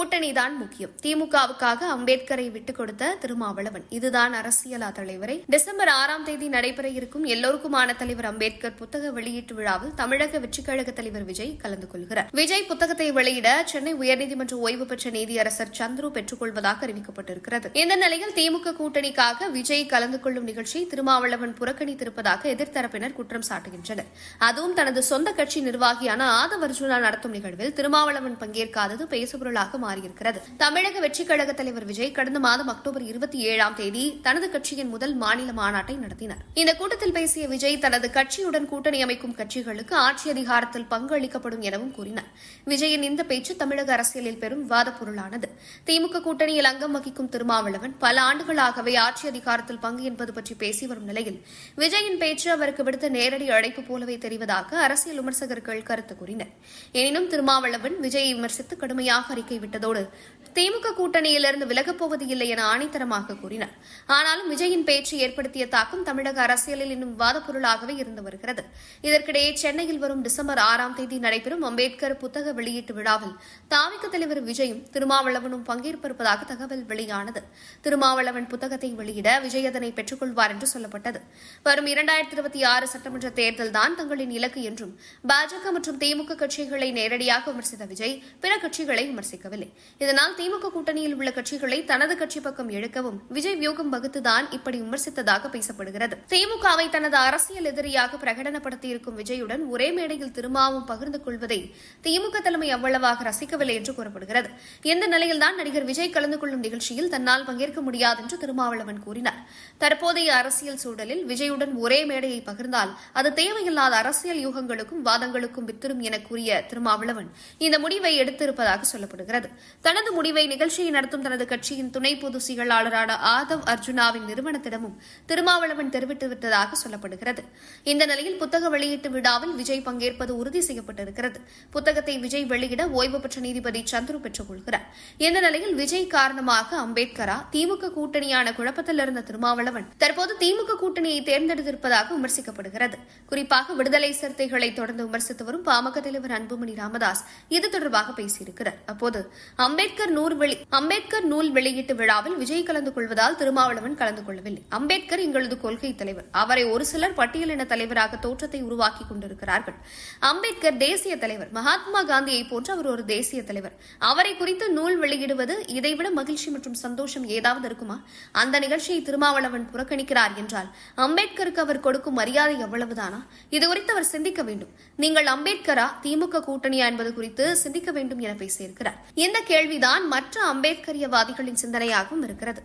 கூட்டணிதான் முக்கியம். திமுகவுக்காக அம்பேத்கரை விட்டுக் கொடுத்த திருமாவளவன். இதுதான் அரசியலா தலைவரை. டிசம்பர் ஆறாம் தேதி நடைபெற இருக்கும் எல்லோருக்குமான தலைவர் அம்பேத்கர் புத்தக வெளியீட்டு விழாவில் தமிழக வெற்றிக்கழக தலைவர் விஜய் கலந்து கொள்கிறார். விஜய் புத்தகத்தை வெளியிட சென்னை உயர்நீதிமன்ற ஓய்வு பெற்ற நீதியரசர் சந்துரு பெற்றுக் கொள்வதாக அறிவிக்கப்பட்டிருக்கிறது. இந்த நிலையில் திமுக கூட்டணிக்காக விஜய் கலந்து கொள்ளும் நிகழ்ச்சியை திருமாவளவன் புறக்கணித்திருப்பதாக எதிர்த்தரப்பினர் குற்றம் சாட்டுகின்றனர். அதுவும் தனது சொந்த கட்சி நிர்வாகியான ஆதவர்ஜுனா நடத்தும் நிகழ்வில் திருமாவளவன் பங்கேற்காதது பேசுபொருளாக மாறியிருக்கிறது. தமிழக வெற்றிக் கழக தலைவர் விஜய் கடந்த மாதம் அக்டோபர் இருபத்தி ஏழாம் தேதி தனது கட்சியின் முதல் மாநில மாநாட்டை நடத்தினார். இந்த கூட்டத்தில் பேசிய விஜய் தனது கட்சியுடன் கூட்டணி அமைக்கும் கட்சிகளுக்கு ஆட்சி அதிகாரத்தில் பங்கு அளிக்கப்படும் எனவும் கூறினார். விஜயின் இந்த பேச்சு தமிழக அரசியலில் பெரும் விவாத பொருளானது. திமுக கூட்டணியில் அங்கம் வகிக்கும் திருமாவளவன் பல ஆண்டுகளாகவே ஆட்சி அதிகாரத்தில் பங்கு என்பது பற்றி பேசி வரும் நிலையில் விஜயின் பேச்சு அவருக்கு விடுத்த நேரடி அழைப்பு போலவே தெரிவதாக அரசியல் விமர்சகர்கள் கருத்து கூறினர். எனினும் திருமாவளவன் விஜயை விமர்சித்து கடுமையாக அறிக்கை விட்டது விட்டதோடு திமுக கூட்டணியிலிருந்து விலகப் போவது இல்லை என ஆணித்தரமாக கூறினார். ஆனாலும் விஜயின் பேச்சு ஏற்படுத்திய தாக்கம் தமிழக அரசியலில் இன்னும் விவாதப் பொருளாகவே இருந்து வருகிறது. இதற்கிடையே சென்னையில் வரும் டிசம்பர் ஆறாம் தேதி நடைபெறும் அம்பேத்கர் புத்தக வெளியீட்டு விழாவில் தாவிக தலைவர் விஜயும் திருமாவளவனும் பங்கேற்பிருப்பதாக தகவல் வெளியானது. திருமாவளவன் புத்தகத்தை வெளியிட விஜய் அதனை பெற்றுக்கொள்வார் என்று சொல்லப்பட்டது. வரும் இரண்டாயிரத்தி இருபத்தி ஆறு சட்டமன்ற தேர்தல்தான் தங்களின் இலக்கு என்றும் பாஜக மற்றும் திமுக கட்சிகளை நேரடியாக விமர்சித்த விஜய் பிற கட்சிகளை விமர்சிக்கவில்லை. முடியவில்லை இதனால் திமுக கூட்டணியில் உள்ள கட்சிகளை தனது கட்சி பக்கம் இழுக்கவும் விஜய் வியூகம் வகுத்துதான் இப்படி விமர்சித்ததாக பேசப்படுகிறது. திமுகவை தனது அரசியல் எதிரியாக பிரகடனப்படுத்தியிருக்கும் விஜயுடன் ஒரே மேடையில் திருமாவும் பகிர்ந்து கொள்வதை திமுக தலைமை அவ்வளவாக ரசிக்கவில்லை என்று கூறப்படுகிறது. இந்த நிலையில்தான் நடிகர் விஜய் கலந்து கொள்ளும் நிகழ்ச்சியில் தன்னால் பங்கேற்க முடியாது என்று திருமாவளவன் கூறினார். தற்போதைய அரசியல் சூழலில் விஜயுடன் ஒரே மேடையை பகிர்ந்தால் அது தேவையில்லாத அரசியல் யூகங்களுக்கும் வாதங்களுக்கும் வித்திரும் என கூறிய திருமாவளவன் இந்த முடிவை எடுத்திருப்பதாக சொல்லப்படுகிறது. தனது முடிவை நிகழ்ச்சியை நடத்தும் தனது கட்சியின் துணை பொதுச் செயலாளரான ஆதவ் அர்ஜுனாவின் நிறுவனத்திடமும் திருமாவளவன் தெரிவித்துவிட்டதாக சொல்லப்படுகிறது. இந்த நிலையில் புத்தக வெளியீட்டு விழாவில் விஜய் பங்கேற்பது உறுதி செய்யப்பட்டிருக்கிறது. புத்தகத்தை விஜய் வெளியிட ஓய்வு பெற்ற நீதிபதி சந்துரு பெற்றுக்கொள்கிறார். இந்த நிலையில் விஜய் காரணமாக அம்பேத்கரா திமுக கூட்டணியான குழப்பத்தில் இருந்த திருமாவளவன் தற்போது திமுக கூட்டணியை தேர்ந்தெடுத்திருப்பதாக விமர்சிக்கப்படுகிறது. குறிப்பாக விடுதலை சிறுத்தைகளை தொடர்ந்து விமர்சித்து வரும் பாமக தலைவர் அன்புமணி ராமதாஸ் இது தொடர்பாக பேசியிருக்கிறார். அப்போது அம்பேத்கர் நூல் வெளி அம்பேத்கர் நூல் வெளியீட்டு விழாவில் விஜய் கலந்து கொள்வதால் திருமாவளவன் கலந்து கொள்ளவில்லை. அம்பேத்கர் எங்களது கொள்கை தலைவர். அவரை ஒரு சிலர் பட்டியலின தலைவராக தோற்றத்தை உருவாக்கி கொண்டிருக்கிறார்கள். அம்பேத்கர் தேசிய தலைவர். மகாத்மா காந்தியை போன்று அவர் ஒரு தேசிய தலைவர். அவரை குறித்து நூல் வெளியிடுவது இதைவிட மகிழ்ச்சி மற்றும் சந்தோஷம் ஏதாவது இருக்குமா? அந்த நிகழ்ச்சியை திருமாவளவன் புறக்கணிக்கிறார் என்றால் அம்பேத்கருக்கு அவர் கொடுக்கும் மரியாதை எவ்வளவுதானா? இது குறித்து அவர் சிந்திக்க வேண்டும். நீங்கள் அம்பேத்கரா? திமுக கூட்டணியா என்பது குறித்து சிந்திக்க வேண்டும் என பேசியிருக்கிறார். இந்த கேள்விதான் மற்ற அம்பேத்கரியவாதிகளின் சிந்தனையாகவும் இருக்கிறது.